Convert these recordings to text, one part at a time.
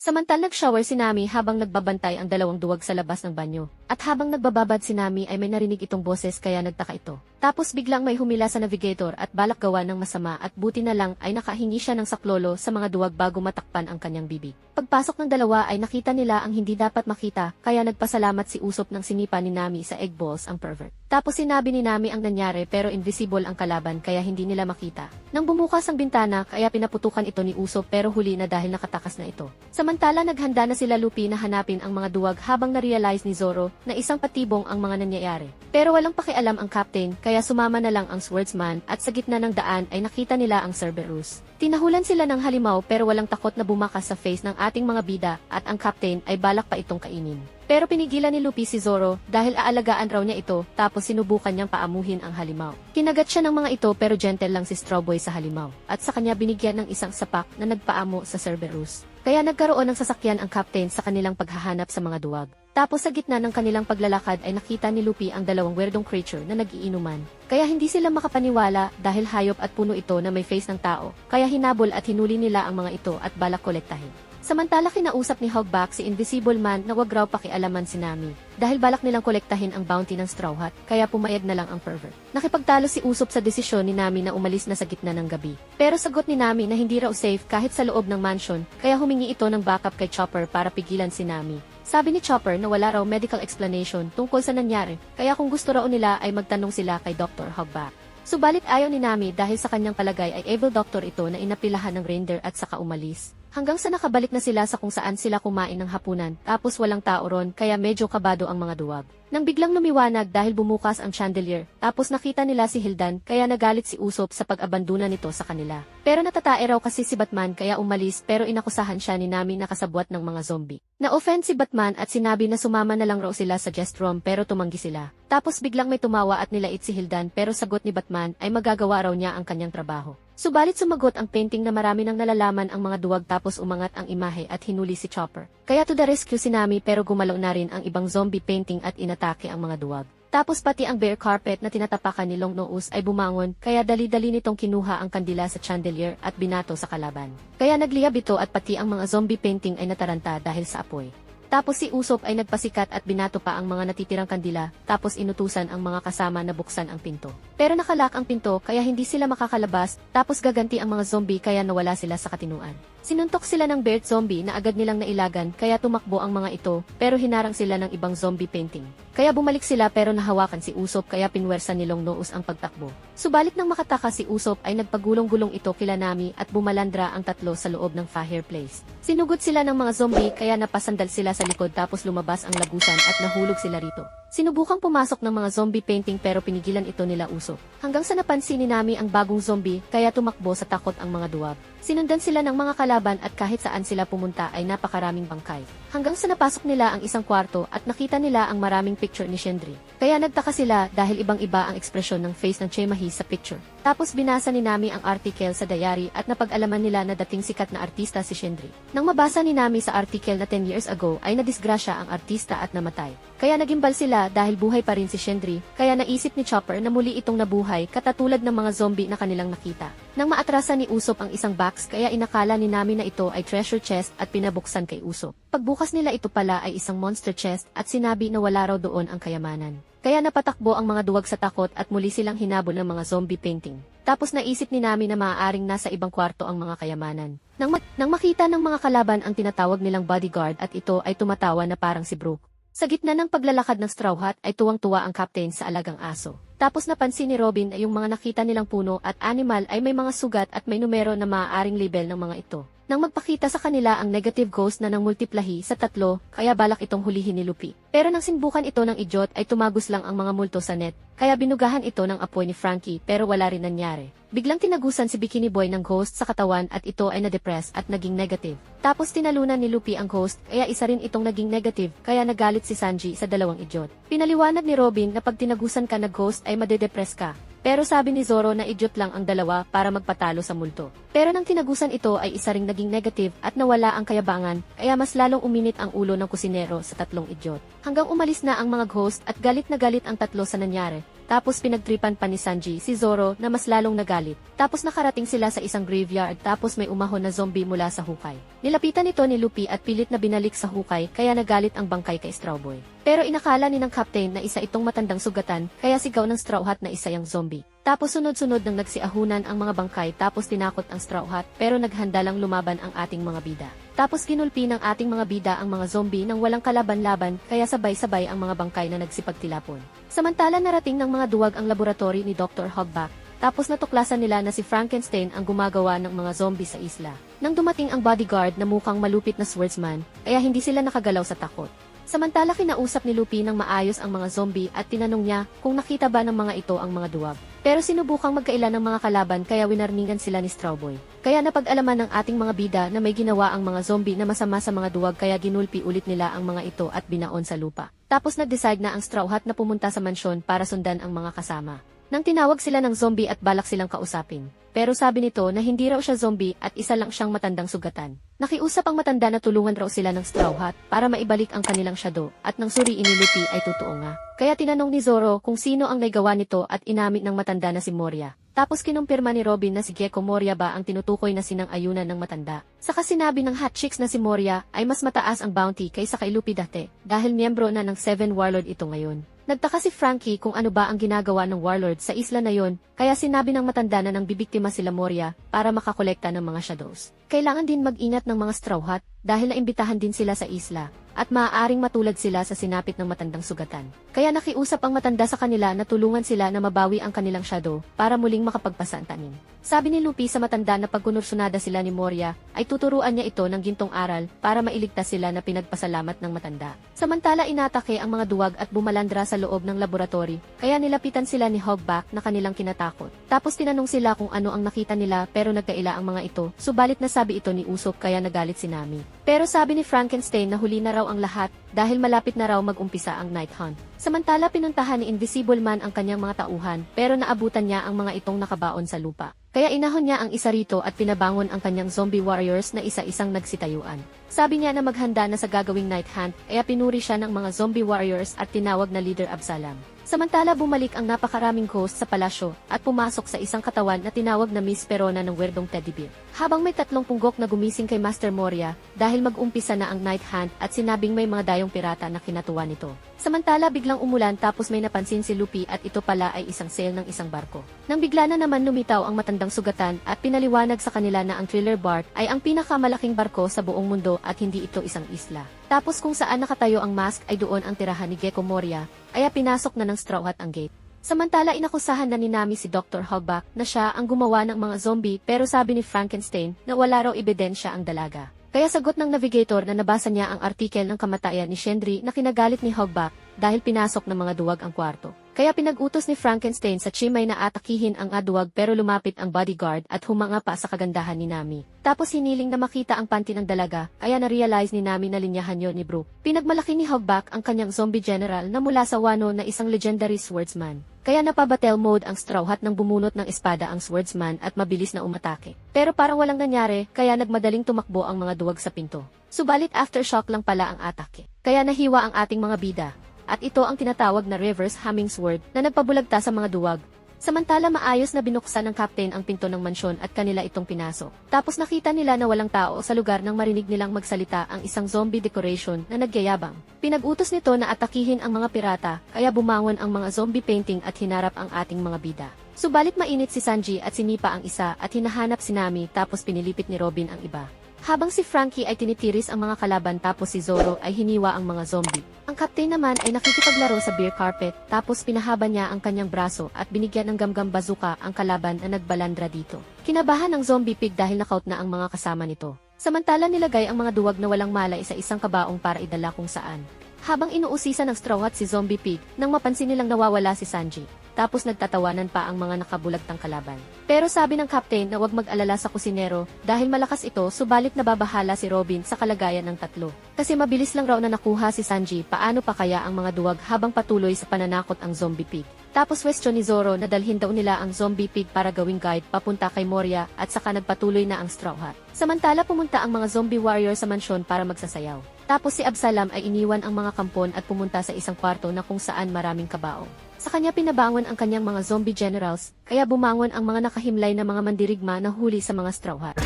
Samantal nag-shower si Nami habang nagbabantay ang dalawang duwag sa labas ng banyo. At habang nagbababad si Nami ay may narinig itong boses kaya nagtaka ito. Tapos biglang may humila sa navigator at balak gawa ng masama at buti na lang ay nakahingi siya ng saklolo sa mga duwag bago matakpan ang kanyang bibig. Pagpasok ng dalawa ay nakita nila ang hindi dapat makita kaya nagpasalamat si Usop ng sinipa ni Nami sa egg balls ang pervert. Tapos sinabi ni Nami ang nangyari pero invisible ang kalaban kaya hindi nila makita. Nang bumukas ang bintana kaya pinaputukan ito ni Usop pero huli na dahil nakatakas na ito. Samantala naghanda na sila Lupi na hanapin ang mga duwag habang na-realize ni Zoro na isang patibong ang mga nangyayari. Pero walang pakialam ang captain kaya sumama na lang ang swordsman at sa gitna ng daan ay nakita nila ang Cerberus. Tinahulan sila ng halimaw pero walang takot na bumakas sa face ng ating mga bida at ang captain ay balak pa itong kainin. Pero pinigilan ni Luffy si Zoro dahil aalagaan raw niya ito tapos sinubukan niyang paamuhin ang halimaw. Kinagat siya ng mga ito pero gentle lang si Strawboy sa halimaw at sa kanya binigyan ng isang sapak na nagpaamo sa Cerberus. Kaya nagkaroon ng sasakyan ang captain sa kanilang paghahanap sa mga duwag. Tapos sa gitna ng kanilang paglalakad ay nakita ni Luffy ang dalawang weirdong creature na nagiinuman. Kaya hindi sila makapaniwala dahil hayop at puno ito na may face ng tao. Kaya hinabol at hinuli nila ang mga ito at balak kolektahin. Samantala kinausap ni Hogback si Invisible Man na wag raw pakialaman si Nami dahil balak nilang kolektahin ang bounty ng Straw Hat kaya pumayag na lang ang pervert. Nakipagtalo si Usop sa desisyon ni Nami na umalis na sa gitna ng gabi. Pero sagot ni Nami na hindi raw safe kahit sa loob ng mansion kaya humingi ito ng backup kay Chopper para pigilan si Nami. Sabi ni Chopper na wala raw medical explanation tungkol sa nangyari kaya kung gusto raw nila ay magtanong sila kay Dr. Hogback. Subalit ayaw ni Nami dahil sa kanyang palagay ay evil doctor ito na inapilahan ng reindeer at saka umalis. Hanggang sa nakabalik na sila sa kung saan sila kumain ng hapunan, tapos walang tao ron kaya medyo kabado ang mga duwag. Nang biglang lumiwanag dahil bumukas ang chandelier, tapos nakita nila si Hildan kaya nagalit si Usop sa pag-abandona nito sa kanila. Pero natatae raw kasi si Batman kaya umalis pero inakusahan siya ni Nami na kasabwat ng mga zombie. Na-offend si Batman at sinabi na sumama na lang raw sila sa guest room pero tumanggi sila. Tapos biglang may tumawa at nilait si Hildan pero sagot ni Batman ay magagawa raw niya ang kanyang trabaho. Subalit sumagot ang painting na marami nang nalalaman ang mga duwag tapos umangat ang imahe at hinuli si Chopper. Kaya to the rescue si Nami pero gumalaw na rin ang ibang zombie painting at inatake ang mga duwag. Tapos pati ang bare carpet na tinatapakan ni Long Nose ay bumangon kaya dali-dali nitong kinuha ang kandila sa chandelier at binato sa kalaban. Kaya nagliyab ito at pati ang mga zombie painting ay nataranta dahil sa apoy. Tapos si Usop ay nagpasikat at binato pa ang mga natitirang kandila, tapos inutusan ang mga kasama na buksan ang pinto. Pero nakalak ang pinto kaya hindi sila makakalabas, tapos gaganti ang mga zombie kaya nawala sila sa katinuan. Sinuntok sila ng bear zombie na agad nilang nailagan kaya tumakbo ang mga ito, pero hinarang sila ng ibang zombie painting. Kaya bumalik sila pero nahawakan si Usop kaya pinwersa ni Long Nose ang pagtakbo. Subalit nang makataka si Usop ay nagpagulong-gulong ito kila Nami at bumalandra ang tatlo sa loob ng fireplace. Sinugod sila ng mga zombie kaya napasandal sila sa likod tapos lumabas ang lagusan at nahulog sila rito. Sinubukang pumasok ng mga zombie painting pero pinigilan ito nila Usop. Hanggang sa napansin ni Nami ang bagong zombie kaya tumakbo sa takot ang mga duwag. Sinundan sila ng mga kalaban at kahit saan sila pumunta ay napakaraming bangkay. Hanggang sa napasok nila ang isang kwarto at nakita nila ang maraming picture ni Shendri. Kaya nagtaka sila dahil ibang-iba ang ekspresyon ng face ng Chemahi sa picture. Tapos binasa ni Nami ang article sa diary at napag-alaman nila na dating sikat na artista si Shendri. Nang mabasa ni Nami sa article na 10 years ago ay nadisgrasya ang artista at namatay. Kaya nagimbal sila dahil buhay pa rin si Shendri, kaya naisip ni Chopper na muli itong nabuhay katatulad ng mga zombie na kanilang nakita. Nang maatrasan ni Usop ang isang box kaya inakala ni Nami na ito ay treasure chest at pinabuksan kay Usop. Pagbukas nila ito pala ay isang monster chest at sinabi na wala raw doon ang kayamanan. Kaya napatakbo ang mga duwag sa takot at muli silang hinabol ng mga zombie painting. Tapos naisip ni Nami na maaaring nasa ibang kwarto ang mga kayamanan. Nang, ma- nang makita ng mga kalaban ang tinatawag nilang bodyguard at ito ay tumatawa na parang si Brooke. Sa gitna ng paglalakad ng Straw Hat ay tuwang-tuwa ang captain sa alagang aso. Tapos napansin ni Robin na yung mga nakita nilang puno at animal ay may mga sugat at may numero na maaaring label ng mga ito. Nang magpakita sa kanila ang negative ghost na nang multiplahi sa tatlo, kaya balak itong hulihin ni Lupi. Pero nang sinbukan ito ng idiot ay tumagos lang ang mga multo sa net, kaya binugahan ito ng apoy ni Frankie pero wala rin nangyari. Biglang tinagusan si Bikini Boy ng ghost sa katawan at ito ay na-depress at naging negative. Tapos tinalunan ni Lupi ang ghost kaya isa rin itong naging negative kaya nagalit si Sanji sa dalawang idiot. Pinaliwanag ni Robin na pag tinagusan ka na ghost ay madedepress ka. Pero sabi ni Zoro na idiot lang ang dalawa para magpatalo sa multo. Pero nang tinagusan ito ay isa ring naging negative at nawala ang kayabangan, kaya mas lalong uminit ang ulo ng kusinero sa tatlong idiot. Hanggang umalis na ang mga ghost at galit na galit ang tatlo sa nangyari. Tapos pinagtripan pa ni Sanji si Zoro na mas lalong nagalit. Tapos nakarating sila sa isang graveyard tapos may umahon na zombie mula sa hukay. Nilapitan ito ni Luffy at pilit na binalik sa hukay kaya nagalit ang bangkay kay Straw Boy. Pero inakala ni ng captain na isa itong matandang sugatan kaya sigaw ng Straw Hat na isa yung zombie. Tapos sunod-sunod nang nagsiahunan ang mga bangkay tapos tinakot ang Straw Hat pero naghanda lang lumaban ang ating mga bida. Tapos kinulpi ng ating mga bida ang mga zombie nang walang kalaban-laban kaya sabay-sabay ang mga bangkay na nagsipagtilapon. Samantala narating ng mga duwag ang laboratory ni Dr. Hogback tapos natuklasan nila na si Frankenstein ang gumagawa ng mga zombie sa isla. Nang dumating ang bodyguard na mukhang malupit na swordsman, kaya hindi sila nakagalaw sa takot. Samantala kinausap ni Lupi ng maayos ang mga zombie at tinanong niya kung nakita ba ng mga ito ang mga duwag. Pero sinubukang magkaila ng mga kalaban kaya winarningan sila ni Strawboy. Kaya napag-alaman ng ating mga bida na may ginawa ang mga zombie na masama sa mga duwag kaya ginulpi ulit nila ang mga ito at binaon sa lupa. Tapos nag-decide na ang Straw Hat na pumunta sa mansyon para sundan ang mga kasama. Nang tinawag sila ng zombie at balak silang kausapin. Pero sabi nito na hindi raw siya zombie at isa lang siyang matandang sugatan. Nakiusap ang matanda na tulungan raw sila ng Straw Hat para maibalik ang kanilang shadow at nang suriin ni Luffy ay totoo nga. Kaya tinanong ni Zoro kung sino ang nagawa nito at inamit ng matanda na si Moria. Tapos kinumpirma ni Robin na si Gecko Moria ba ang tinutukoy na sinang ayunan ng matanda. Saka sinabi ng hot chicks na si Moria ay mas mataas ang bounty kaysa kay Luffy dati dahil miyembro na ng Seven Warlord ito ngayon. Nagtaka si Frankie kung ano ba ang ginagawa ng warlord sa isla na yon, kaya sinabi ng matanda na nang bibiktima sila Moria para makakolekta ng mga shadows. Kailangan din mag-ingat ng mga straw hat dahil naimbitahan din sila sa isla at maaaring matulad sila sa sinapit ng matandang sugatan. Kaya nakiusap ang matanda sa kanila na tulungan sila na mabawi ang kanilang shadow para muling makapagpasa ang tanim. Sabi ni Lupi sa matanda na pagkunursunada sila ni Moria, ay tuturuan niya ito ng gintong aral para mailigtas sila na pinagpasalamat ng matanda. Samantala inatake ang mga duwag at bumalandra sa loob ng laboratory, kaya nilapitan sila ni Hogback na kanilang kinatakot. Tapos tinanong sila kung ano ang nakita nila pero nagkaila ang mga ito, subalit nasabi ito ni Usop kaya nagalit si Nami. Pero sabi ni Frankenstein na huli na raw ang lahat dahil malapit na raw mag-umpisa ang night hunt. Samantala pinuntahan ni Invisible Man ang kanyang mga tauhan pero naabutan niya ang mga itong nakabaon sa lupa. Kaya inahon niya ang isa rito at pinabangon ang kanyang zombie warriors na isa-isang nagsitayuan. Sabi niya na maghanda na sa gagawing night hunt kaya pinuri siya ng mga zombie warriors at tinawag na leader Absalam. Samantala bumalik ang napakaraming ghost sa palasyo at pumasok sa isang katawan na tinawag na Miss Perona ng werdong teddy bear. Habang may tatlong punggok na gumising kay Master Moria dahil mag-umpisa na ang night hunt at sinabing may mga dayong pirata na kinatuwa nito. Samantala biglang umulan tapos may napansin si Lupi at ito pala ay isang sail ng isang barko. Nang bigla na naman lumitaw ang matandang sugatan at pinaliwanag sa kanila na ang thriller bark ay ang pinakamalaking barko sa buong mundo at hindi ito isang isla. Tapos kung saan nakatayo ang mask ay doon ang tirahan ni Gecko Moria, kaya pinasok na ng Straw Hat ang gate. Samantala inakusahan na ni Nami si Dr. Hogback na siya ang gumawa ng mga zombie pero sabi ni Frankenstein na wala raw ebidensya ang dalaga. Kaya sagot ng navigator na nabasa niya ang artikel ng kamatayan ni Shendri na kinagalit ni Hogback dahil pinasok ng mga duwag ang kwarto. Kaya pinag-utos ni Frankenstein sa Chimay na atakihin ang aduwag pero lumapit ang bodyguard at humanga pa sa kagandahan ni Nami. Tapos hiniling na makita ang panty ng dalaga, kaya na-realize ni Nami na linyahan yon ni Brook. Pinagmalaki ni Hogback ang kanyang zombie general na mula sa Wano na isang legendary swordsman. Kaya napabatel mode ang Straw Hat nang bumunot ng espada ang swordsman at mabilis na umatake. Pero parang walang nangyari, kaya nagmadaling tumakbo ang mga duwag sa pinto. Subalit aftershock lang pala ang atake. Kaya nahiwa ang ating mga bida. At ito ang tinatawag na reverse humming sword na nagpabulagta sa mga duwag. Samantala maayos na binuksan ng captain ang pinto ng mansyon at kanila itong pinasok. Tapos nakita nila na walang tao sa lugar nang marinig nilang magsalita ang isang zombie decoration na nagyayabang. Pinag-utos nito na atakihin ang mga pirata, kaya bumangon ang mga zombie painting at hinarap ang ating mga bida. Subalit mainit si Sanji at sinipa ang isa at hinahanap si Nami tapos pinilipit ni Robin ang iba. Habang si Frankie ay tinitiris ang mga kalaban tapos si Zoro ay hiniwa ang mga zombie. Ang captain naman ay nakikipaglaro sa beer carpet tapos pinahaba niya ang kanyang braso at binigyan ng gamgam bazooka ang kalaban na nagbalandra dito. Kinabahan ng zombie pig dahil nakaut na ang mga kasama nito. Samantala nilagay ang mga duwag na walang malay sa isang kabaong para idala kung saan. Habang inuusisan ng Straw Hat si Zombie Pig, nang mapansin nilang nawawala si Sanji. Tapos nagtatawanan pa ang mga nakabulagtang kalaban. Pero sabi ng captain na huwag mag-alala sa kusinero dahil malakas ito subalit nababahala si Robin sa kalagayan ng tatlo. Kasi mabilis lang raw na nakuha si Sanji paano pa kaya ang mga duwag habang patuloy sa pananakot ang zombie pig. Tapos westyon ni Zoro na dalhin daw nila ang zombie pig para gawing guide papunta kay Moria at saka nagpatuloy na ang Straw Hat. Samantala pumunta ang mga zombie warrior sa mansyon para magsasayaw. Tapos si Absalam ay iniwan ang mga kampon at pumunta sa isang kwarto na kung saan maraming kabao. Sa kanya pinabangon ang kanyang mga zombie generals, kaya bumangon ang mga nakahimlay na mga mandirigma na huli sa mga Straw Hat.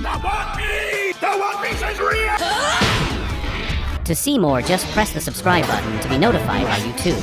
The One Piece! The One Piece is real! To see more, just press the subscribe button to be notified by YouTube.